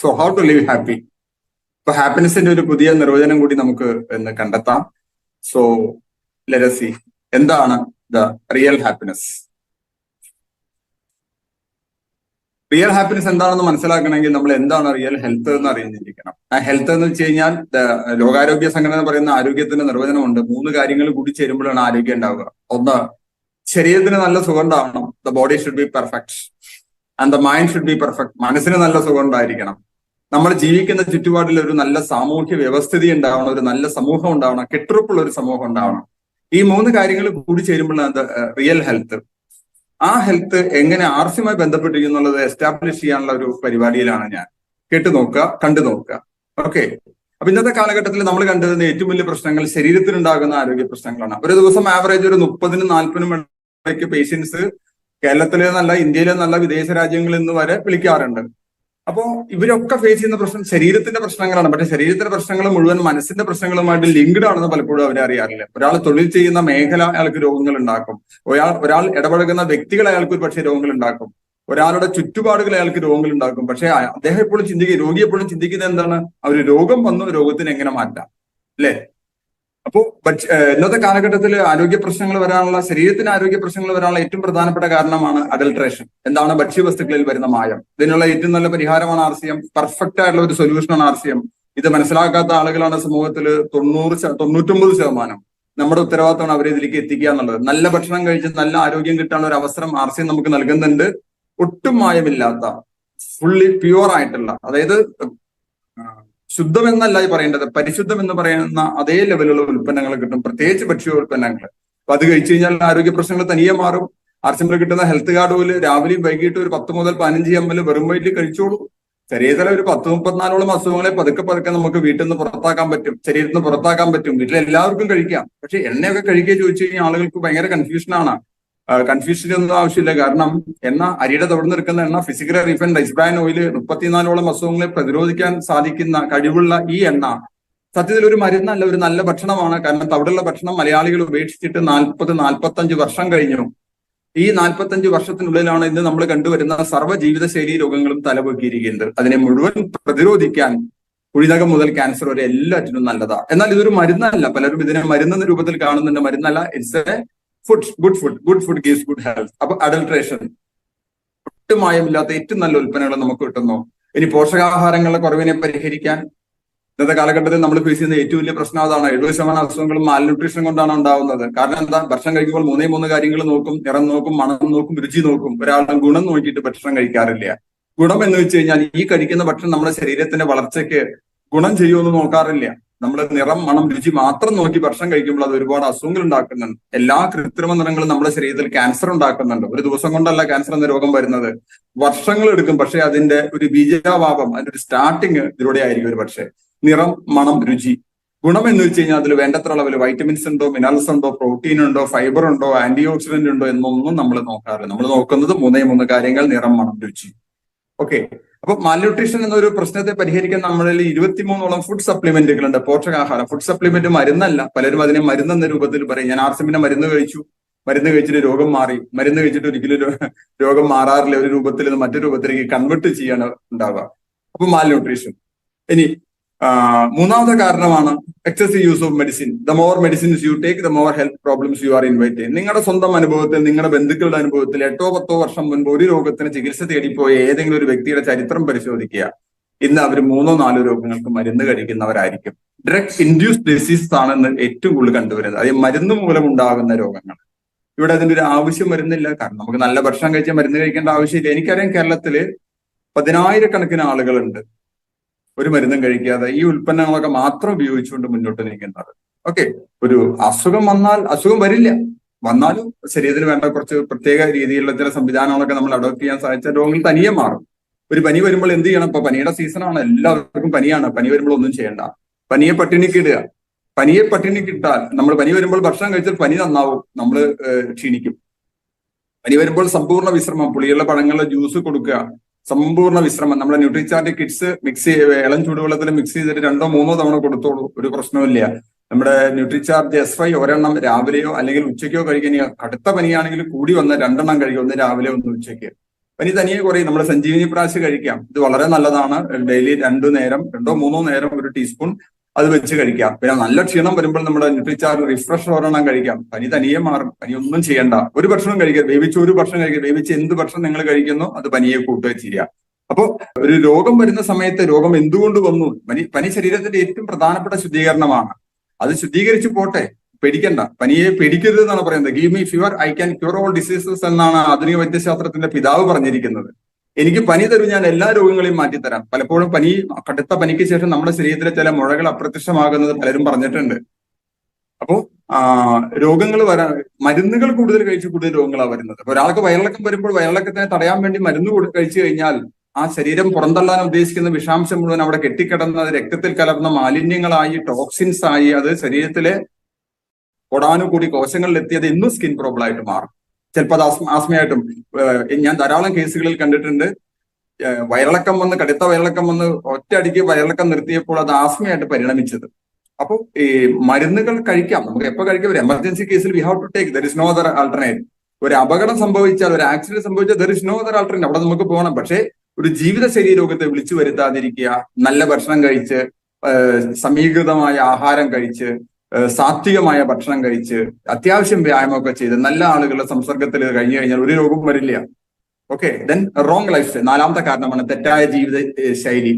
So how to live happy ഇപ്പൊ ഹാപ്പിനെസിന്റെ ഒരു പുതിയ നിർവചനം കൂടി നമുക്ക് ഇന്ന് കണ്ടെത്താം. സോ ലരസി എന്താണ് the real happiness real happiness എന്താണെന്ന് മനസ്സിലാക്കണമെങ്കിൽ നമ്മൾ എന്താണ് റിയൽ ഹെൽത്ത് എന്ന് അറിഞ്ഞിരിക്കണം. ആ ഹെൽത്ത് എന്ന് വെച്ച് കഴിഞ്ഞാൽ ലോകാരോഗ്യ സംഘടന പറയുന്ന ആരോഗ്യത്തിന്റെ നിർവചനമുണ്ട്. മൂന്ന് കാര്യങ്ങൾ കൂടി ചേരുമ്പോഴാണ് ആരോഗ്യം ഉണ്ടാവുക. ഒന്ന് ശരീരത്തിന് നല്ല സുഖം ഉണ്ടാവണം the body should be perfect and the mind should be perfect മനസ്സിന് നല്ല സുഖം ഉണ്ടായിരിക്കണം നമ്മൾ ജീവിക്കുന്ന ചുറ്റുപാടിൽ ഒരു നല്ല സാമൂഹ്യ വ്യവസ്ഥിതി ഉണ്ടാവണം ഒരു നല്ല സമൂഹം ഉണ്ടാവണം കെട്ടുറപ്പുള്ള ഒരു സമൂഹം ഉണ്ടാവണം. ഈ മൂന്ന് കാര്യങ്ങൾ കൂടി ചേരുമ്പോഴാണ് റിയൽ ഹെൽത്ത് ആ ഹെൽത്ത് എങ്ങനെ ആർസിയുമായി എന്നുള്ളത് എസ്റ്റാബ്ലിഷ് ചെയ്യാനുള്ള ഒരു പരിപാടിയിലാണ് ഞാൻ. കേട്ടു നോക്കുക കണ്ടു നോക്കുക. ഓക്കെ അപ്പൊ ഇന്നത്തെ കാലഘട്ടത്തിൽ നമ്മൾ കണ്ടുവരുന്ന ഏറ്റവും വലിയ പ്രശ്നങ്ങൾ ശരീരത്തിനുണ്ടാകുന്ന ആരോഗ്യ പ്രശ്നങ്ങളാണ്. ഒരു ദിവസം ആവറേജ് ഒരു മുപ്പതിനും നാൽപ്പതിനും ഇടയ്ക്ക് പേഷ്യൻസ് കേരളത്തിലെ നല്ല ഇന്ത്യയിലെ നല്ല വിദേശ രാജ്യങ്ങളിൽ നിന്ന് വരെ വിളിക്കാറുണ്ട്. അപ്പോ ഇവരൊക്കെ ഫേസ് ചെയ്യുന്ന പ്രശ്നം ശരീരത്തിന്റെ പ്രശ്നങ്ങളാണ്. പക്ഷെ ശരീരത്തിന്റെ പ്രശ്നങ്ങൾ മുഴുവൻ മനസ്സിന്റെ പ്രശ്നങ്ങളുമായിട്ട് ലിങ്ക്ഡ് ആണെന്ന് പലപ്പോഴും അവരെ അറിയാറില്ല. ഒരാൾ തൊഴിൽ ചെയ്യുന്ന മേഖല അയാൾക്ക് രോഗങ്ങൾ ഉണ്ടാക്കും. ഒരാൾ ഒരാൾ ഇടപഴകുന്ന വ്യക്തികൾ അയാൾക്ക് ഒരു പക്ഷേ രോഗങ്ങൾ ഉണ്ടാക്കും. ഒരാളുടെ ചുറ്റുപാടുകൾ അയാൾക്ക് രോഗങ്ങൾ ഉണ്ടാക്കും. പക്ഷെ അദ്ദേഹം എപ്പോഴും ചിന്തിക്കുക രോഗി എപ്പോഴും ചിന്തിക്കുന്നത് എന്താണ്? അവർ രോഗം വന്നു രോഗത്തിന് എങ്ങനെ മാറ്റാം? അല്ലേ? അപ്പോ ഇന്നത്തെ കാലഘട്ടത്തിൽ ആരോഗ്യ പ്രശ്നങ്ങൾ വരാനുള്ള ശരീരത്തിന് ആരോഗ്യ പ്രശ്നങ്ങൾ വരാനുള്ള ഏറ്റവും പ്രധാനപ്പെട്ട കാരണമാണ് അഡൽട്രേഷൻ എന്താണ് ഭക്ഷ്യവസ്തുക്കളിൽ വരുന്ന മായം. ഇതിനുള്ള ഏറ്റവും നല്ല പരിഹാരമാണ് ആർ സി എം പെർഫെക്റ്റ് ആയിട്ടുള്ള ഒരു സൊല്യൂഷനാണ് ആർ സി എം ഇത് മനസ്സിലാക്കാത്ത ആളുകളാണ് സമൂഹത്തിൽ തൊണ്ണൂറ് തൊണ്ണൂറ്റൊമ്പത് ശതമാനം. നമ്മുടെ ഉത്തരവാദിത്തമാണ് അവരെ ഇതിലേക്ക് എത്തിക്കുക എന്നുള്ളത്. നല്ല ഭക്ഷണം കഴിച്ച് നല്ല ആരോഗ്യം കിട്ടാനുള്ള ഒരു അവസരം ആർ സി നമുക്ക് നൽകുന്നുണ്ട്. ഒട്ടും മായമില്ലാത്ത ഫുള്ളി പ്യുവർ ആയിട്ടുള്ള അതായത് ശുദ്ധം എന്നല്ല ഈ പറയേണ്ടത്. പരിശുദ്ധം എന്ന് പറയുന്ന അതേ ലെവലുള്ള ഉൽപ്പന്നങ്ങൾ കിട്ടും. പ്രത്യേകിച്ച് ഭക്ഷ്യ ഉൽപ്പന്നങ്ങൾ. അപ്പൊ അത് കഴിച്ചു കഴിഞ്ഞാൽ ആരോഗ്യ പ്രശ്നങ്ങൾ തനിയെ മാറും. ആർസിംബിൾ കിട്ടുന്ന ഹെൽത്ത് കാർഡ് പോലെ രാവിലെയും വൈകിട്ട് ഒരു പത്ത് മുതൽ പതിനഞ്ച് എം എൽ വെറും വയറ്റിൽ കഴിച്ചോളൂ. ചെറിയ ചില ഒരു പത്ത് മുപ്പത്തിനാലോളം അസുഖങ്ങളെ പതുക്കെ പതുക്കെ നമുക്ക് വീട്ടിൽ നിന്ന് പുറത്താക്കാൻ പറ്റും. ശരീരത്തിൽ നിന്ന് പുറത്താക്കാൻ പറ്റും. വീട്ടിൽ എല്ലാവർക്കും കഴിക്കാം. പക്ഷെ എണ്ണയൊക്കെ കഴിക്കുക ചോദിച്ചു കഴിഞ്ഞാൽ ആളുകൾക്ക് ഭയങ്കര കൺഫ്യൂഷനാണ് കൺഫ്യൂഷൻ ഒന്നും ആവശ്യമില്ല. കാരണം എണ്ണ അരിയുടെ തുടർന്ന് നിൽക്കുന്ന എണ്ണ physically refined rice bran oil മുപ്പത്തിനാലോളം അസുഖങ്ങളെ പ്രതിരോധിക്കാൻ സാധിക്കുന്ന കഴിവുള്ള ഈ എണ്ണ സത്യത്തിൽ ഒരു മരുന്നല്ല ഒരു നല്ല ഭക്ഷണമാണ്. കാരണം തവിടുള്ള ഭക്ഷണം മലയാളികൾ ഉപേക്ഷിച്ചിട്ട് നാൽപ്പത് നാൽപ്പത്തഞ്ച് വർഷം കഴിഞ്ഞു. ഈ നാൽപ്പത്തഞ്ച് വർഷത്തിനുള്ളിലാണ് ഇന്ന് നമ്മൾ കണ്ടുവരുന്ന സർവ ജീവിതശൈലി രോഗങ്ങളും തലപൊക്കിയിരിക്കുന്നത്. അതിനെ മുഴുവൻ പ്രതിരോധിക്കാൻ കുഴിനകം മുതൽ ക്യാൻസർ വരെ എല്ലാറ്റിനും നല്ലതാണ് എന്നാൽ ഇതൊരു മരുന്നല്ല. പലരും ഇതിനെ മരുന്നെന്ന രൂപത്തിൽ കാണുന്നുണ്ട്. മരുന്നല്ല it's a food good food good food gives good health അപ്പൊ അഡൽട്രേഷൻ ഒട്ടും മായമില്ലാത്ത ഏറ്റവും നല്ല ഉൽപ്പന്നങ്ങൾ നമുക്ക് കിട്ടുന്നു. ഇനി പോഷകാഹാരങ്ങളുടെ കുറവിനെ പരിഹരിക്കാൻ ഇന്നത്തെ കാലഘട്ടത്തിൽ നമ്മൾ ഫേസ് ചെയ്യുന്ന ഏറ്റവും വലിയ പ്രശ്നം അതാണ്. എഴുപത് ശതമാനം അസുഖങ്ങളും മാൽ ന്യൂട്രീഷൻ കൊണ്ടാണ് ഉണ്ടാവുന്നത്. കാരണം എന്താ? ഭക്ഷണം കഴിക്കുമ്പോൾ മൂന്നേ മൂന്ന് കാര്യങ്ങൾ നോക്കും. നിറം നോക്കും മണം നോക്കും രുചി നോക്കും. ഒരാളുടെ ഗുണം നോക്കിയിട്ട് ഭക്ഷണം കഴിക്കാറില്ല. ഗുണം എന്ന് വെച്ച് കഴിഞ്ഞാൽ ഈ കഴിക്കുന്ന ഭക്ഷണം നമ്മുടെ ശരീരത്തിന്റെ വളർച്ചയ്ക്ക് ഗുണം ചെയ്യുമെന്ന് നോക്കാറില്ല. നമ്മൾ നിറം മണം രുചി മാത്രം നോക്കി ഭക്ഷണം കഴിക്കുമ്പോൾ അത് ഒരുപാട് അസുഖങ്ങൾ ഉണ്ടാക്കുന്നുണ്ട്. എല്ലാ കൃത്രിമ നിറങ്ങളും നമ്മുടെ ശരീരത്തിൽ ക്യാൻസർ ഉണ്ടാക്കുന്നുണ്ട്. ഒരു ദിവസം കൊണ്ടല്ല ക്യാൻസർ എന്ന രോഗം വരുന്നത്. വർഷങ്ങൾ എടുക്കും. പക്ഷെ അതിന്റെ ഒരു ബീജാഭാവം അതിന്റെ ഒരു സ്റ്റാർട്ടിങ് ഇതിലൂടെ ആയിരിക്കും ഒരു പക്ഷേ. നിറം മണം രുചി. ഗുണം എന്ന് വെച്ച് കഴിഞ്ഞാൽ അതിൽ വേണ്ടത്ര അളവിൽ വൈറ്റമിൻസ് ഉണ്ടോ മിനറൽസ് ഉണ്ടോ പ്രോട്ടീൻ ഉണ്ടോ ഫൈബർ ഉണ്ടോ ആന്റി ഓക്സിഡന്റ് ഉണ്ടോ എന്നൊന്നും നമ്മൾ നോക്കാറില്ല. നമ്മൾ നോക്കുന്നത് മൂന്നേ മൂന്ന് കാര്യങ്ങൾ നിറം മണം രുചി. ഓക്കെ അപ്പൊ മാൽന്യൂട്രീഷൻ എന്നൊരു പ്രശ്നത്തെ പരിഹരിക്കാൻ നമ്മളിൽ ഇരുപത്തിമൂന്നോളം ഫുഡ് സപ്ലിമെന്റുകൾ ഉണ്ട്. പോഷകാഹാരം ഫുഡ് സപ്ലിമെന്റ് മരുന്നല്ല. പലരും അതിനെ മരുന്നെന്ന രൂപത്തിൽ പറയും. ഞാൻ ആർസിമിന്റെ മരുന്ന് കഴിച്ചു. മരുന്ന് കഴിച്ചിട്ട് രോഗം മാറി. മരുന്ന് കഴിച്ചിട്ട് ഒരിക്കലും രോഗം മാറാറില്ല. ഒരു രൂപത്തിൽ നിന്ന് രൂപത്തിലേക്ക് കൺവെർട്ട് ചെയ്യാണ് ഉണ്ടാവുക. അപ്പൊ മാൽന്യൂട്രീഷൻ ഇനി മൂന്നാമത്തെ കാരണമാണ് excessive use of medicine the more medicines you take the more health problems you are invite നിങ്ങളുടെ സ്വന്തം അനുഭവത്തിൽ നിങ്ങളുടെ ബന്ധുക്കളുടെ അനുഭവത്തിൽ എട്ടോ പത്തോ വർഷം മുൻപ് ഒരു രോഗത്തിന് ചികിത്സ തേടിപ്പോയ ഏതെങ്കിലും ഒരു വ്യക്തിയുടെ ചരിത്രം പരിശോധിക്കുക. ഇന്ന് അവർ മൂന്നോ നാലോ രോഗങ്ങൾക്ക് മരുന്ന് കഴിക്കുന്നവരായിരിക്കും. ഡ്രഗ് ഇൻഡ്യൂസ് ഡിസീസ് ആണെന്ന് ഏറ്റവും കൂടുതൽ കണ്ടുവരുന്നത്. അതായത് മരുന്ന് മൂലം ഉണ്ടാകുന്ന രോഗങ്ങൾ. ഇവിടെ അതിന്റെ ഒരു ആവശ്യം വരുന്നില്ല. കാരണം നമുക്ക് നല്ല ഭക്ഷണം കഴിച്ചാൽ മരുന്ന് കഴിക്കേണ്ട ആവശ്യമില്ല. എനിക്കറിയാം കേരളത്തിൽ പതിനായിരക്കണക്കിന് ആളുകളുണ്ട്. ഒരു മരുന്നും കഴിക്കാതെ ഈ ഉൽപ്പന്നങ്ങളൊക്കെ മാത്രം ഉപയോഗിച്ചുകൊണ്ട് മുന്നോട്ട് നീങ്ങുന്നത്. ഓക്കെ ഒരു അസുഖം വന്നാൽ അസുഖം വരില്ല. വന്നാലും ശരീരത്തിന് വേണ്ട കുറച്ച് പ്രത്യേക രീതിയിലുള്ള ചില സംവിധാനങ്ങളൊക്കെ നമ്മൾ അഡോപ്റ്റ് ചെയ്യാൻ സാധിച്ച രോഗങ്ങൾ തനിയെ മാറും. ഒരു പനി വരുമ്പോൾ എന്ത് ചെയ്യണം? ഇപ്പൊ പനിയുടെ സീസണാണ് എല്ലാവർക്കും പനിയാണ്. പനി വരുമ്പോൾ ഒന്നും ചെയ്യണ്ട. പനിയെ പട്ടിണിക്ക് ഇടുക പനിയെ പട്ടിണിക്ക് ഇട്ടാൽ നമ്മൾ പനി വരുമ്പോൾ ഭക്ഷണം കഴിച്ചാൽ പനി നന്നാവും. നമ്മൾ ക്ഷീണിക്കും. പനി വരുമ്പോൾ സമ്പൂർണ വിശ്രമം പുളിയുള്ള പഴങ്ങളുടെ ജ്യൂസ് കൊടുക്കുക. സമ്പൂർണ വിശ്രമം. നമ്മുടെ ന്യൂട്രിചാർട്ട് കിഡ്സ് മിക്സ് ഇളം ചൂടുവെള്ളത്തിൽ മിക്സ് ചെയ്തിട്ട് രണ്ടോ മൂന്നോ തവണ കൊടുത്തോളൂ. ഒരു പ്രശ്നവുമില്ല. നമ്മുടെ ന്യൂട്രിചാർജ് എസ് ഫൈ ഒരെണ്ണം രാവിലെയോ അല്ലെങ്കിൽ ഉച്ചയ്ക്കോ കഴിക്കുന്ന കടുത്ത പനിയാണെങ്കിൽ കൂടി വന്ന് രണ്ടെണ്ണം കഴിക്കും. ഒന്ന് രാവിലെ ഒന്ന് ഉച്ചയ്ക്ക്. പനി തനിയെ കുറയും. നമ്മുടെ സഞ്ജീവനി പ്രാശ് കഴിക്കാം. ഇത് വളരെ നല്ലതാണ്. ഡെയിലി രണ്ടു നേരം രണ്ടോ മൂന്നോ നേരം ഒരു ടീസ്പൂൺ അത് വെച്ച് കഴിക്കാം. പിന്നെ നല്ല ക്ഷീണം വരുമ്പോൾ നമ്മുടെ ന്യൂട്രിച്ചാർ റിഫ്രഷ് ഒരെണ്ണം കഴിക്കാം. പനി തനിയെ മാറും. പനി ഒന്നും ചെയ്യണ്ട. ഒരു ഭക്ഷണം കഴിക്കുക വേവിച്ച് ഒരു ഭക്ഷണം കഴിക്കുക വേവിച്ച് എന്ത് ഭക്ഷണം നിങ്ങൾ കഴിക്കുന്നു അത് പനിയെ കൂട്ടുക ചെയ്യുക അപ്പോൾ ഒരു രോഗം വരുന്ന സമയത്ത് രോഗം എന്തുകൊണ്ട് വന്നു? പനി പനി ശരീരത്തിന്റെ ഏറ്റവും പ്രധാനപ്പെട്ട ശുദ്ധീകരണമാണ്. അത് ശുദ്ധീകരിച്ച് പോട്ടെ. പേടിക്കണ്ട. പനിയെ പേടിക്കരുത് എന്നാണ് പറയുന്നത്. Give me fever I can cure all diseases എന്നാണ് ആധുനിക വൈദ്യശാസ്ത്രത്തിന്റെ പിതാവ് പറഞ്ഞിരിക്കുന്നത്. എനിക്ക് പനി തരും ഞാൻ എല്ലാ രോഗങ്ങളെയും മാറ്റിത്തരാം. പലപ്പോഴും പനി കടുത്ത പനിക്ക് ശേഷം നമ്മുടെ ശരീരത്തിലെ ചില മുഴകൾ അപ്രത്യക്ഷമാകുന്നത് പലരും പറഞ്ഞിട്ടുണ്ട്. അപ്പോ ആ രോഗങ്ങൾ വരാ മരുന്നുകൾ കൂടുതൽ കഴിച്ച് കൂടുതൽ രോഗങ്ങളാണ് വരുന്നത്. ഒരാൾക്ക് വയറിളക്കം വരുമ്പോൾ വയറിളക്കത്തിനെ തടയാൻ വേണ്ടി മരുന്ന് കഴിച്ചു കഴിഞ്ഞാൽ ആ ശരീരം പുറന്തള്ളാൻ ഉദ്ദേശിക്കുന്ന വിഷാംശം മുഴുവൻ അവിടെ കെട്ടിക്കിടന്ന് രക്തത്തിൽ കലർന്ന മാലിന്യങ്ങളായി ടോക്സിൻസ് ആയി അത് ശരീരത്തിലെ കൊടാനുകൂടി കോശങ്ങളിൽ എത്തിയത് ഇന്നും സ്കിൻ പ്രോബ്ലം ആയിട്ട് മാറും. ചിലപ്പോൾ അത് ആസ്മ ആസ്മയായിട്ടും ഞാൻ ധാരാളം കേസുകളിൽ കണ്ടിട്ടുണ്ട്. വയറിളക്കം വന്ന് കടുത്ത വയറിളക്കം വന്ന് ഒറ്റയടിക്ക് വയറിളക്കം നിർത്തിയപ്പോൾ അത് ആസ്മയായിട്ട് പരിണമിച്ചത്. അപ്പോൾ ഈ മരുന്നുകൾ കഴിക്കാം. നമുക്ക് എപ്പോൾ കഴിക്കാം? ഒരു എമർജൻസി കേസിൽ we have to take there is no other alternate. ഒരു അപകടം സംഭവിച്ചാൽ ഒരു ആക്സിഡന്റ് സംഭവിച്ചാൽ there is no other alternate. അവിടെ നമുക്ക് പോകണം. പക്ഷേ ഒരു ജീവിതശൈലി രോഗത്തെ വിളിച്ചു വരുത്താതിരിക്കുക നല്ല ഭക്ഷണം കഴിച്ച് സമീകൃതമായ ആഹാരം കഴിച്ച് സാത്വികമായ ഭക്ഷണം കഴിച്ച് അത്യാവശ്യം വ്യായാമമൊക്കെ ചെയ്ത് നല്ല ആളുകളുടെ സംസർഗത്തിൽ കഴിഞ്ഞു കഴിഞ്ഞാൽ ഒരു രോഗവും വരില്ല. Okay then wrong life style. നാലാമത്തെ കാരണമാണ് തെറ്റായ ജീവിത ശൈലി.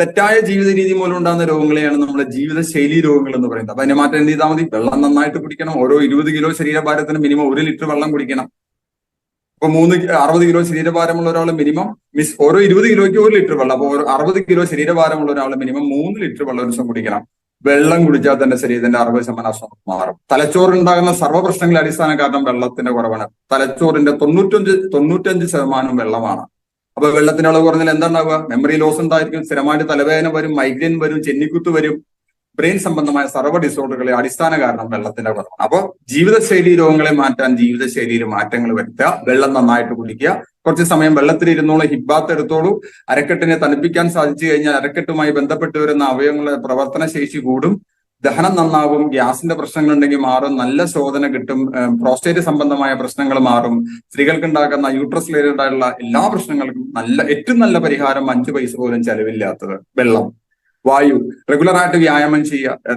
തെറ്റായ ജീവിത രീതി മൂലം ഉണ്ടാകുന്ന രോഗങ്ങളെയാണ് നമ്മുടെ ജീവിതശൈലി രോഗങ്ങൾ എന്ന് പറയുന്നത്. അപ്പൊ അതിനെ മാറ്റം എന്ത് ചെയ്താൽ മതി? വെള്ളം നന്നായിട്ട് കുടിക്കണം. ഓരോ ഇരുപത് കിലോ ശരീരഭാരത്തിന് മിനിമം ഒരു ലിറ്റർ വെള്ളം കുടിക്കണം. ഇപ്പൊ മൂന്ന് അറുപത് കിലോ ശരീരഭാരമുള്ള ഒരാൾ മിനിമം മിസ് ഓരോ ഇരുപത് കിലോയ്ക്ക് ഒരു ലിറ്റർ വെള്ളം. അപ്പൊ അറുപത് കിലോ ശരീരഭാരമുള്ള ഒരാൾ മിനിമം മൂന്ന് ലിറ്റർ വെള്ളം ഒരു ദിവസം കുടിക്കണം. വെള്ളം കുടിച്ചാൽ തന്നെ ശരീരത്തിന്റെ അറുപത് ശതമാനം അസുഖം മാറും. തലച്ചോറുണ്ടാകുന്ന സർവ പ്രശ്നങ്ങളെ അടിസ്ഥാന കാരണം വെള്ളത്തിന്റെ കുറവാണ്. തലച്ചോറിന്റെ തൊണ്ണൂറ്റഞ്ച് തൊണ്ണൂറ്റഞ്ച് ശതമാനം വെള്ളമാണ്. അപ്പൊ വെള്ളത്തിന്റെ അളവ് കുറഞ്ഞാൽ എന്താണ്ടാവുക മെമ്മറി ലോസ് ഉണ്ടായിരിക്കും സ്ഥിരമായിട്ട് തലവേദന വരും മൈഗ്രെയിൻ വരും ചെന്നിക്കുത്ത് വരും. ബ്രെയിൻ സംബന്ധമായ സർവ ഡിസോർഡറുകളെ അടിസ്ഥാന കാരണം വെള്ളത്തിന്റെ കുറവാണ്. അപ്പോൾ ജീവിതശൈലി രോഗങ്ങളെ മാറ്റാൻ ജീവിതശൈലിയിൽ മാറ്റങ്ങൾ വരുത്തുക വെള്ളം നന്നായിട്ട് കുടിക്കുക കുറച്ച് സമയം വെള്ളത്തിൽ ഇരുന്നോളൂ ഹിബാത്ത് എടുത്തോളൂ. അരക്കെട്ടിനെ തണുപ്പിക്കാൻ സാധിച്ചു കഴിഞ്ഞാൽ അരക്കെട്ടുമായി ബന്ധപ്പെട്ട് വരുന്ന അവയവങ്ങളുടെ പ്രവർത്തന ശേഷി കൂടും. ദഹനം നന്നാവും ഗ്യാസിന്റെ പ്രശ്നങ്ങൾ ഉണ്ടെങ്കിൽ മാറും നല്ല ശോധന കിട്ടും പ്രോസ്റ്റേറ്റ് സംബന്ധമായ പ്രശ്നങ്ങൾ മാറും. സ്ത്രീകൾക്ക് ഉണ്ടാക്കുന്ന യൂട്രസ് റിലേറ്റഡ് ആയിട്ടുള്ള എല്ലാ പ്രശ്നങ്ങൾക്കും നല്ല ഏറ്റവും നല്ല പരിഹാരം അഞ്ചു പൈസ പോലും ചെലവില്ലാത്തത് വെള്ളം. വായു റെഗുലർ ആയിട്ട് വ്യായാമം ചെയ്യുക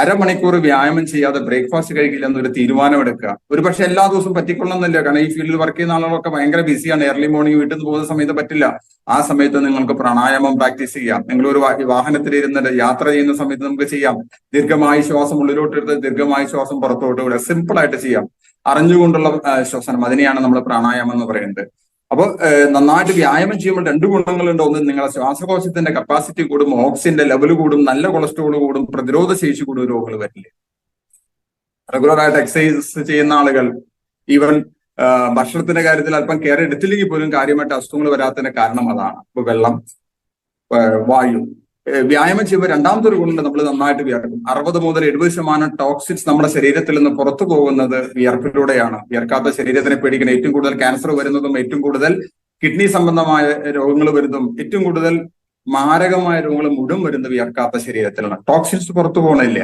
അരമണിക്കൂർ വ്യായാമം ചെയ്യാതെ ബ്രേക്ക്ഫാസ്റ്റ് കഴിക്കില്ല എന്നൊരു തീരുമാനമെടുക്കുക. ഒരു പക്ഷെ എല്ലാ ദിവസവും പറ്റിക്കൊള്ളണമെന്നില്ല കാരണം ഈ ഫീൽഡിൽ വർക്ക് ചെയ്യുന്ന ആളുകളൊക്കെ ഭയങ്കര ബിസിയാണ് ഏർലി മോർണിംഗ് വീട്ടിൽ നിന്ന് പോകുന്ന സമയത്ത് പറ്റില്ല. ആ സമയത്ത് നിങ്ങൾക്ക് പ്രാണായാമം പ്രാക്ടീസ് ചെയ്യാം. നിങ്ങൾ ഒരു വാഹനത്തിൽ ഇരുന്നിട്ട് യാത്ര ചെയ്യുന്ന സമയത്ത് നമുക്ക് ചെയ്യാം. ദീർഘമായി ശ്വാസം ഉള്ളിലോട്ട് എടുത്ത് ദീർഘമായ ശ്വാസം പുറത്തോട്ട് വിടുക. സിമ്പിൾ ആയിട്ട് ചെയ്യാം. അറിഞ്ഞുകൊണ്ടുള്ള ശ്വസനം. അതിനെയാണ് നമ്മൾ പ്രാണായാമം എന്ന് പറയുന്നത്. അപ്പോൾ നന്നായിട്ട് വ്യായാമം ചെയ്യുമ്പോൾ രണ്ട് ഗുണങ്ങളുണ്ട്. ഒന്ന് നിങ്ങളുടെ ശ്വാസകോശത്തിന്റെ കപ്പാസിറ്റി കൂടും ഓക്സിജന്റെ ലെവൽ കൂടും നല്ല കൊളസ്ട്രോൾ കൂടും പ്രതിരോധ ശേഷി കൂടും രോഗങ്ങൾ വരില്ല? റെഗുലർ ആയിട്ട് എക്സസൈസ് ചെയ്യുന്ന ആളുകൾ ഈവൻ ഭക്ഷണത്തിന്റെ കാര്യത്തിൽ അല്പം കെയർ എടുത്തില്ലെങ്കിൽ പോലും കാര്യമായിട്ട് അസുഖങ്ങൾ വരാത്തതിന്റെ കാരണം അതാണ്. ഇപ്പൊ വെള്ളം വായു. വ്യായാമം ചെയ്യുമ്പോൾ രണ്ടാമത്തെ ഒരു ഗുണമുണ്ട് നമ്മൾ നന്നായിട്ട് വിയർക്കും. അറുപത് മുതൽ എഴുപത് ശതമാനം ടോക്സിൻസ് നമ്മുടെ ശരീരത്തിൽ നിന്ന് പുറത്തു പോകുന്നത് വിയർപ്പിലൂടെയാണ്. വിയർക്കാത്ത ശരീരത്തിനെ പേടിക്കുന്ന ഏറ്റവും കൂടുതൽ ക്യാൻസർ വരുന്നതും ഏറ്റവും കൂടുതൽ കിഡ്നി സംബന്ധമായ രോഗങ്ങൾ വരുന്നതും ഏറ്റവും കൂടുതൽ മാരകമായ രോഗങ്ങൾ മുഴുവൻ വരുന്നത് വിയർക്കാത്ത ശരീരത്തിലാണ്. ടോക്സിൻസ് പുറത്തു പോകണില്ല.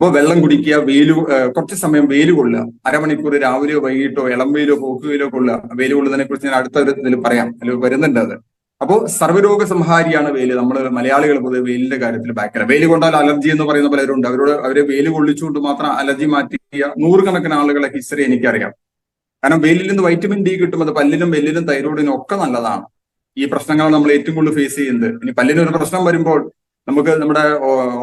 അപ്പോൾ വെള്ളം കുടിക്കുക വെയിലു കുറച്ച് സമയം വെയിൽ കൊള്ളുക. അരമണിക്കൂർ രാവിലെയോ വൈകിട്ടോ ഇളം വെയിലോ പോക്ക് വെയിലോ കൊള്ളുക വെയിൽ കൊള്ളുന്നതിനെ കുറിച്ച് ഞാൻ അടുത്ത ഒരു ഇതിൽ പറയാം. അതിൽ വരുന്നുണ്ട് അത്. അപ്പോ സർവരോഗ സംഹാരിയാണ് വെയിൽ നമ്മൾ മലയാളികൾ പൊതുവെ വെയിലിന്റെ കാര്യത്തിൽ ബാക്കിലാണ് വെയിൽ കൊണ്ടാൽ അലർജി എന്ന് പറയുന്ന പലരുണ്ട്. അവരോട് അവരെ വെയിൽ കൊള്ളിച്ചുകൊണ്ട് മാത്രം അലർജി മാറ്റിയ നൂറുകണക്കിന് ആളുകളെ ഹിസ്റ്ററി എനിക്കറിയാം. കാരണം വെയിലിൽ നിന്ന് വൈറ്റമിൻ ഡി കിട്ടും അത് പല്ലിനും വെല്ലിനും തൈറോയിഡിനും ഒക്കെ നല്ലതാണ്. ഈ പ്രശ്നങ്ങൾ നമ്മൾ ഏറ്റവും കൂടുതൽ ഫേസ് ചെയ്യുന്നത്. ഇനി പല്ലിന് ഒരു പ്രശ്നം വരുമ്പോൾ നമുക്ക് നമ്മുടെ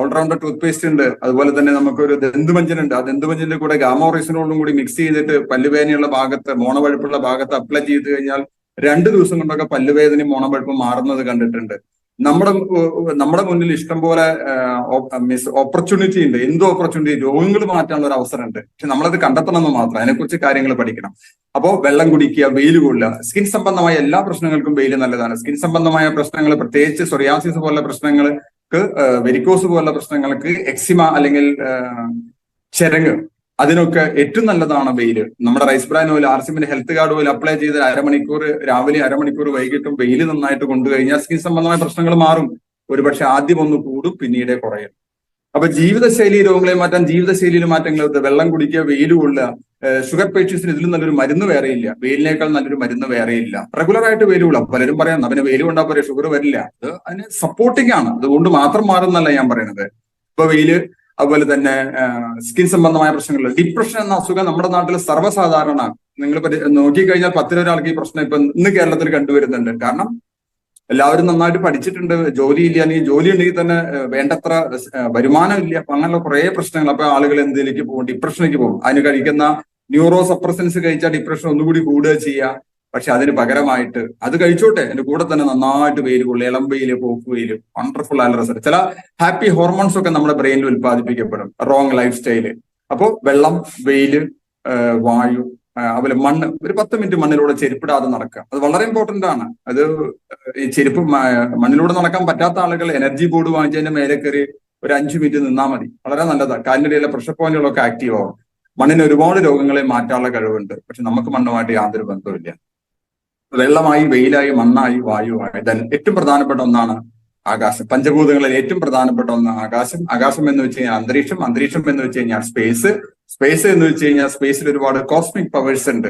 ഓൾറൗണ്ടർ ടൂത്ത് പേസ്റ്റ് ഉണ്ട്. അതുപോലെ തന്നെ നമുക്ക് ഒരു ദന്തുമഞ്ചൻ ഉണ്ട്. ആ ദന്തുമഞ്ചന്റെ കൂടെ ഗാമോറേസിനോടും കൂടി മിക്സ് ചെയ്തിട്ട് പല്ലുവേദനയുള്ള ഭാഗത്ത് മോണവഴുപ്പുള്ള ഭാഗത്ത് അപ്ലൈ ചെയ്ത് കഴിഞ്ഞാൽ രണ്ട് ദിവസം കൊണ്ടൊക്കെ പല്ലുവേദനയും മോണവഴുപ്പും മാറുന്നത് കണ്ടിട്ടുണ്ട്. നമ്മുടെ നമ്മുടെ മുന്നിൽ ഇഷ്ടംപോലെ മിസ് ഓപ്പർച്യൂണിറ്റി ഉണ്ട്. എന്ത് ഓപ്പർച്യൂണിറ്റി രോഗങ്ങൾ മാറ്റാനുള്ള ഒരു അവസരമുണ്ട്. പക്ഷെ നമ്മളത് കണ്ടെത്തണം എന്ന് മാത്രം. അതിനെക്കുറിച്ച് കാര്യങ്ങൾ പഠിക്കണം. അപ്പോൾ വെള്ളം കുടിക്കുക വെയിൽ കൊള്ളുക. സ്കിൻ സംബന്ധമായ എല്ലാ പ്രശ്നങ്ങൾക്കും വെയിൽ നല്ലതാണ്. സ്കിൻ സംബന്ധമായ പ്രശ്നങ്ങൾ പ്രത്യേകിച്ച് സൊറിയാസിസ് പോലുള്ള പ്രശ്നങ്ങൾക്ക് വെരിക്കോസ് പോലുള്ള പ്രശ്നങ്ങൾക്ക് എക്സിമ അല്ലെങ്കിൽ ചെരങ്ങ് അതിനൊക്കെ ഏറ്റവും നല്ലതാണ് വെയിൽ നമ്മുടെ റൈസ് ബ്രാൻ ഓയിൽ ആർ ആർസിമിന്റെ ഹെൽത്ത് കാർഡ് ഓയിൽ അപ്ലൈ ചെയ്ത് അരമണിക്കൂർ രാവിലെ അരമണിക്കൂർ വൈകിട്ടും വെയിൽ നന്നായിട്ട് കൊണ്ടു കഴിഞ്ഞാൽ സ്കിൻ സംബന്ധമായ പ്രശ്നങ്ങൾ മാറും. ഒരുപക്ഷെ ആദ്യം ഒന്ന് കൂടും പിന്നീട് കുറയും. അപ്പൊ ജീവിതശൈലി രോഗങ്ങളെ മാറ്റാൻ ജീവിതശൈലിയിൽ മാറ്റങ്ങൾ വെള്ളം കുടിക്കുക വെയിൽ കൊള്ളുക ഷുഗർ പേഷ്യൻസിന് ഇതിലും നല്ലൊരു മരുന്ന് വേറെയില്ല വെയിലിനേക്കാൾ നല്ലൊരു മരുന്ന് വേറെയില്ല റെഗുലർ ആയിട്ട് വെയിൽ കൊള്ളാം പലരും പറയാം അവന് വെയിൽ കൊണ്ടാൽ പോരെ ഷുഗർ വരില്ല. അത് അതിന് സപ്പോർട്ടിംഗ് ആണ്. അതുകൊണ്ട് മാത്രം മാറുന്നല്ല ഞാൻ പറയുന്നത് ഇപ്പൊ വെയിൽ അതുപോലെ തന്നെ സ്കിൻ സംബന്ധമായ പ്രശ്നങ്ങൾ. ഡിപ്രഷൻ എന്ന അസുഖം നമ്മുടെ നാട്ടിൽ സർവസാധാരണമാണ് നിങ്ങൾ നോക്കിക്കഴിഞ്ഞാൽ പത്തിലൊരാൾക്ക് ഈ പ്രശ്നം ഇപ്പൊ ഇന്ന് കേരളത്തിൽ കണ്ടുവരുന്നുണ്ട്. കാരണം എല്ലാവരും നന്നായിട്ട് പഠിച്ചിട്ടുണ്ട്. ജോലി ഇല്ല അല്ലെങ്കിൽ ജോലി ഉണ്ടെങ്കിൽ തന്നെ വേണ്ടത്ര വരുമാനം ഇല്ല. അപ്പൊ അങ്ങനെയുള്ള കുറെ പ്രശ്നങ്ങൾ. അപ്പൊ ആളുകൾ എന്തിലേക്ക് പോകും? ഡിപ്രഷനിലേക്ക് പോകും. അതിന് കഴിക്കുന്ന ന്യൂറോ സപ്രസൻസ് കഴിച്ചാൽ ഡിപ്രഷൻ ഒന്നുകൂടി കൂടുക ചെയ്യുക. പക്ഷെ അതിന് പകരമായിട്ട് അത് കഴിച്ചോട്ടെ. എന്റെ കൂടെ തന്നെ നന്നായിട്ട് വെയിൽ കൊള്ളി. ഇളം വെയിൽ പോക്ക് വെയിൽ വണ്ടർഫുൾ ആയ റിസൾട്ട് ചില ഹാപ്പി ഹോർമോൺസ് ഒക്കെ നമ്മുടെ ബ്രെയിനിൽ ഉത്പാദിപ്പിക്കപ്പെടും റോങ് ലൈഫ് സ്റ്റൈൽ അപ്പോൾ വെള്ളം വെയിൽ വായു അതുപോലെ മണ്ണ് ഒരു പത്ത് മിനിറ്റ് മണ്ണിലൂടെ ചെരുപ്പിടാതെ നടക്കുക. അത് വളരെ ഇമ്പോർട്ടന്റ് ആണ്. അത് ഈ ചെരുപ്പ് മണ്ണിലൂടെ നടക്കാൻ പറ്റാത്ത ആളുകൾ എനർജി ബോർഡ് വാങ്ങിച്ചതിന്റെ മേലെ കയറി ഒരു അഞ്ചു മിനിറ്റ് നിന്നാൽ മതി. വളരെ നല്ലതാണ്. കാലിനിടയിലെ പ്രഷർ പോയിന്റുകളൊക്കെ ആക്റ്റീവ് ആവും. മണ്ണിന് ഒരുപാട് രോഗങ്ങളെ മാറ്റാനുള്ള കഴിവുണ്ട്. പക്ഷെ നമുക്ക് മണ്ണുമായിട്ട് യാതൊരു ബന്ധവുമില്ല. വെള്ളമായി വെയിലായി മണ്ണായി വായുവായി. ദൻ ഏറ്റവും പ്രധാനപ്പെട്ട ഒന്നാണ് ആകാശം. പഞ്ചഭൂതങ്ങളിൽ ഏറ്റവും പ്രധാനപ്പെട്ട ഒന്ന് ആകാശം. ആകാശം എന്ന് വെച്ച് കഴിഞ്ഞാൽ അന്തരീക്ഷം. അന്തരീക്ഷം എന്ന് വെച്ച് കഴിഞ്ഞാൽ സ്പേസ്. സ്പേസ് എന്ന് വെച്ച് കഴിഞ്ഞാൽ സ്പേസിൽ ഒരുപാട് കോസ്മിക് പവേഴ്സ് ഉണ്ട്.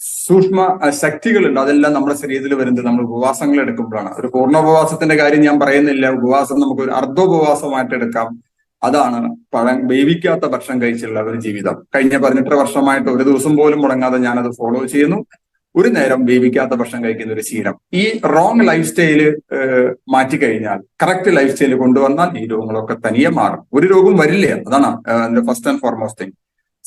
സൂക്ഷ്മ ശക്തികളുണ്ട്. അതെല്ലാം നമ്മുടെ ശരീരത്തിൽ വരുന്നത് നമ്മൾ ഉപവാസങ്ങൾ എടുക്കുമ്പോഴാണ്. ഒരു പൂർണ ഉപവാസത്തിന്റെ കാര്യം ഞാൻ പറയുന്നില്ല. ഉപവാസം നമുക്ക് ഒരു അർദ്ധോപവാസമായിട്ട് എടുക്കാം. അതാണ് പഴം വേവിക്കാത്ത ഭക്ഷണം കഴിച്ചുള്ള ഒരു ജീവിതം. കഴിഞ്ഞ പതിനെട്ടര വർഷമായിട്ട് ഒരു ദിവസം പോലും മുടങ്ങാതെ ഞാനത് ഫോളോ ചെയ്യുന്നു. ഒരു നേരം വേവിക്കാത്ത ഭക്ഷണം കഴിക്കുന്ന ഒരു ശീലം. ഈ റോങ് ലൈഫ് സ്റ്റൈൽ മാറ്റിക്കഴിഞ്ഞാൽ കറക്റ്റ് ലൈഫ് സ്റ്റൈൽ കൊണ്ടുവന്നാൽ ഈ രോഗങ്ങളൊക്കെ തനിയെ മാറും. ഒരു രോഗം വരില്ല? അതാണ് first and foremost thing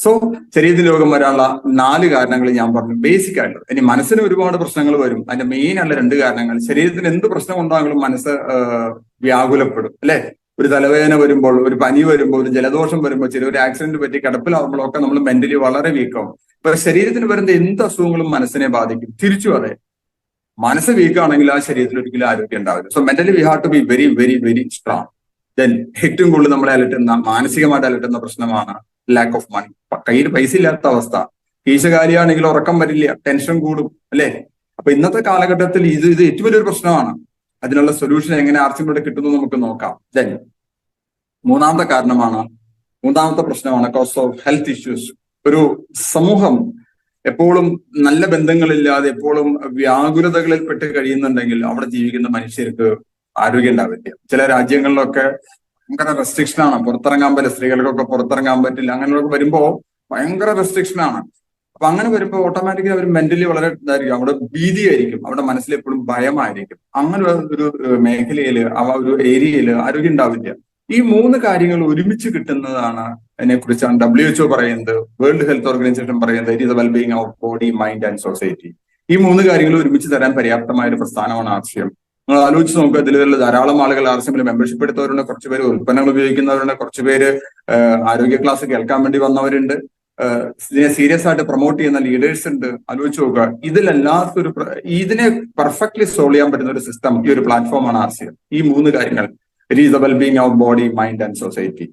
so ശരീരത്തിൽ രോഗം വരാനുള്ള നാല് കാരണങ്ങൾ ഞാൻ പറഞ്ഞു. ബേസിക് ആയിട്ട് ഇനി മനസ്സിന് ഒരുപാട് പ്രശ്നങ്ങൾ വരും. അതിന്റെ മെയിൻ ആയിട്ടുള്ള രണ്ട് കാരണങ്ങൾ. ശരീരത്തിന് എന്ത് പ്രശ്നം ഉണ്ടാകും മനസ്സ് വ്യാകുലപ്പെടും. അല്ലെ? ഒരു തലവേദന വരുമ്പോൾ ഒരു പനി വരുമ്പോൾ ഒരു ജലദോഷം വരുമ്പോൾ ചില ഒരു ആക്സിഡന്റ് പറ്റി കിടപ്പിലാവുമ്പോഴൊക്കെ നമ്മൾ മെന്റലി വളരെ വീക്കാവും ഇപ്പൊ ശരീരത്തിന് വരുന്ന എന്ത് അസുഖങ്ങളും മനസ്സിനെ ബാധിക്കും. തിരിച്ചു അതെ. മനസ്സ് വീക്കാണെങ്കിൽ ആ ശരീരത്തിൽ ഒരിക്കലും ആരോഗ്യം ഉണ്ടാവില്ല. So mentally we have to be very very very strong then ഏറ്റവും കൂടുതൽ നമ്മളെ അലട്ടുന്ന മാനസികമായിട്ട് അലട്ടുന്ന പ്രശ്നമാണ് ലാക്ക് ഓഫ് മണി കയ്യിൽ പൈസ ഇല്ലാത്ത അവസ്ഥ. കീശകാരിയാണെങ്കിൽ ഉറക്കം വരില്ല ടെൻഷൻ കൂടും അല്ലേ? അപ്പൊ ഇന്നത്തെ കാലഘട്ടത്തിൽ ഇത് ഇത് ഏറ്റവും വലിയൊരു പ്രശ്നമാണ്. അതിനുള്ള സൊല്യൂഷൻ എങ്ങനെ ആർസിലൂടെ കിട്ടുന്നു നമുക്ക് നോക്കാം. ദെൻ മൂന്നാമത്തെ കാരണമാണ് മൂന്നാമത്തെ പ്രശ്നമാണ് കോസ് ഓഫ് ഹെൽത്ത് ഇഷ്യൂസ് ഒരു സമൂഹം എപ്പോഴും നല്ല ബന്ധങ്ങളില്ലാതെ എപ്പോഴും വ്യാകുലതകളിൽ പെട്ട് കഴിയുന്നുണ്ടെങ്കിൽ അവിടെ ജീവിക്കുന്ന മനുഷ്യർക്ക് ആരോഗ്യം ഉണ്ടാവില്ല. ചില രാജ്യങ്ങളിലൊക്കെ ഭയങ്കര റെസ്ട്രിക്ഷൻ ആണ്. പുറത്തിറങ്ങാൻ പറ്റില്ല സ്ത്രീകൾക്കൊക്കെ പുറത്തിറങ്ങാൻ പറ്റില്ല അങ്ങനെയൊക്കെ വരുമ്പോ ഭയങ്കര റെസ്ട്രിക്ഷൻ ആണ്. അപ്പൊ അങ്ങനെ വരുമ്പോൾ ഓട്ടോമാറ്റിക്കലി അവർ മെന്റലി വളരെ ഇതായിരിക്കും. അവിടെ ഭീതിയായിരിക്കും. അവിടെ മനസ്സിൽ എപ്പോഴും ഭയമായിരിക്കും. അങ്ങനെ ഒരു മേഖലയിൽ ആ ഒരു ഏരിയയിൽ ആരോഗ്യം ഉണ്ടാവില്ല. ഈ മൂന്ന് കാര്യങ്ങൾ ഒരുമിച്ച് കിട്ടുന്നതാണ് അതിനെ കുറിച്ചാണ് ഡബ്ല്യു എച്ച്ഒ പറയുന്നത് വേൾഡ് ഹെൽത്ത് ഓർഗനൈസേഷൻ പറയുന്നത് it is wellbeing of body mind and society ഈ മൂന്ന് കാര്യങ്ങൾ ഒരുമിച്ച് തരാൻ പര്യാപ്തമായ ഒരു പ്രസ്ഥാനമാണ് ആർസിയം നിങ്ങൾ ആലോചിച്ച് നോക്കുക ഇതിലുള്ള ധാരാളം ആളുകൾ ആർസിഎമ്മിൽ മെമ്പർഷിപ്പ് എടുത്തവരുണ്ട് കുറച്ചുപേര് ഉൽപ്പന്നങ്ങൾ ഉപയോഗിക്കുന്നവരുണ്ട് കുറച്ചുപേര് ആരോഗ്യ ക്ലാസ് കേൾക്കാൻ വേണ്ടി വന്നവരുണ്ട്. ഇതിനെ സീരിയസ് ആയിട്ട് പ്രൊമോട്ട് ചെയ്യുന്ന ലീഡേഴ്സ് ഉണ്ട്. ആലോചിച്ച് നോക്കുക ഇതിലെല്ലാവർക്കും ഒരു ഇതിനെ പെർഫെക്റ്റ്ലി സോൾവ് ചെയ്യാൻ പറ്റുന്ന ഒരു സിസ്റ്റം ഈ ഒരു പ്ലാറ്റ്ഫോമാണ് ആർസിഎം ഈ മൂന്ന് കാര്യങ്ങൾ. It is the wellbeing of body mind and society